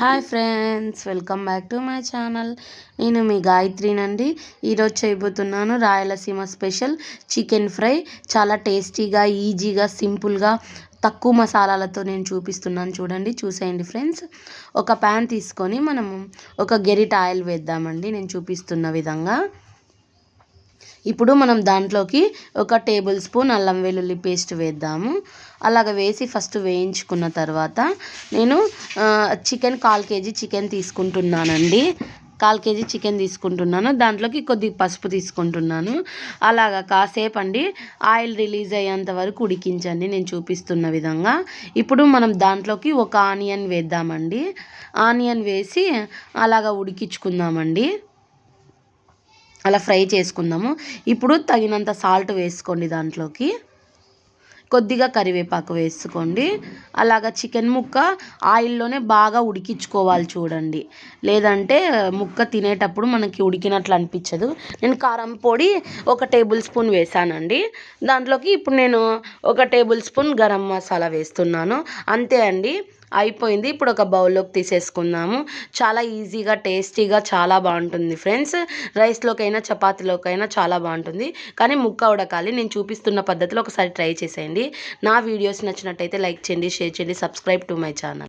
Hi friends welcome back to my channel. నేను మీ గాయత్రినండి. ఈరోజు చేయబోతున్నాను రాయలసీమ స్పెషల్ చికెన్ ఫ్రై. చాలా టేస్టీగా ఈజీగా సింపుల్గా తక్కువ మసాలాలతో నేను చూపిస్తున్నాను చూడండి చూసేయండి ఫ్రెండ్స్. ఒక ప్యాన్ తీసుకొని మనము ఒక గెరిట ఆయిల్ వేద్దామండి నేను చూపిస్తున్న విధంగా. ఇప్పుడు మనం దాంట్లోకి ఒక టేబుల్ స్పూన్ అల్లం వెల్లుల్లి పేస్ట్ వేద్దాము. అలాగ వేసి ఫస్ట్ వేయించుకున్న తర్వాత నేను చికెన్ కాల్ కేజీ చికెన్ తీసుకుంటున్నానండి. కాల్ కేజీ చికెన్ తీసుకుంటున్నాను. దాంట్లోకి కొద్ది పసుపు తీసుకుంటున్నాను. అలాగా కాసేపు అండి ఆయిల్ రిలీజ్ అయ్యేంత వరకు ఉడికించండి. నేను చూపిస్తున్న విధంగా. ఇప్పుడు మనం దాంట్లోకి ఒక ఆనియన్ వేద్దామండి. ఆనియన్ వేసి అలాగా ఉడికించుకుందామండి. అలా ఫ్రై చేసుకుందాము. ఇప్పుడు తగినంత సాల్ట్ వేసుకోండి దాంట్లోకి. కొద్దిగా కరివేపాకు వేసుకోండి. అలాగ చికెన్ ముక్క ఆయిల్లోనే బాగా ఉడికించుకోవాలి చూడండి. లేదంటే ముక్క తినేటప్పుడు మనకి ఉడికినట్లు అనిపించదు. నేను కారం పొడి ఒక టేబుల్ స్పూన్ వేసానండి. దాంట్లోకి ఇప్పుడు నేను ఒక టేబుల్ స్పూన్ గరం మసాలా వేస్తున్నాను. అంతే అండి. అయిపోయింది. ఇప్పుడు ఒక బౌల్లోకి తీసేసుకుందాము. చాలా ఈజీగా టేస్టీగా చాలా బాగుంటుంది ఫ్రెండ్స్. రైస్లోకైనా చపాతీలోకైనా చాలా బాగుంటుంది. కానీ ముక్క ఉడకాలి. నేను చూపిస్తున్న పద్ధతిలో ఒకసారి ట్రై చేసేయండి. నా వీడియోస్ నచ్చినట్టయితే లైక్ చేయండి షేర్ చేయండి సబ్స్క్రైబ్ టు మై ఛానల్.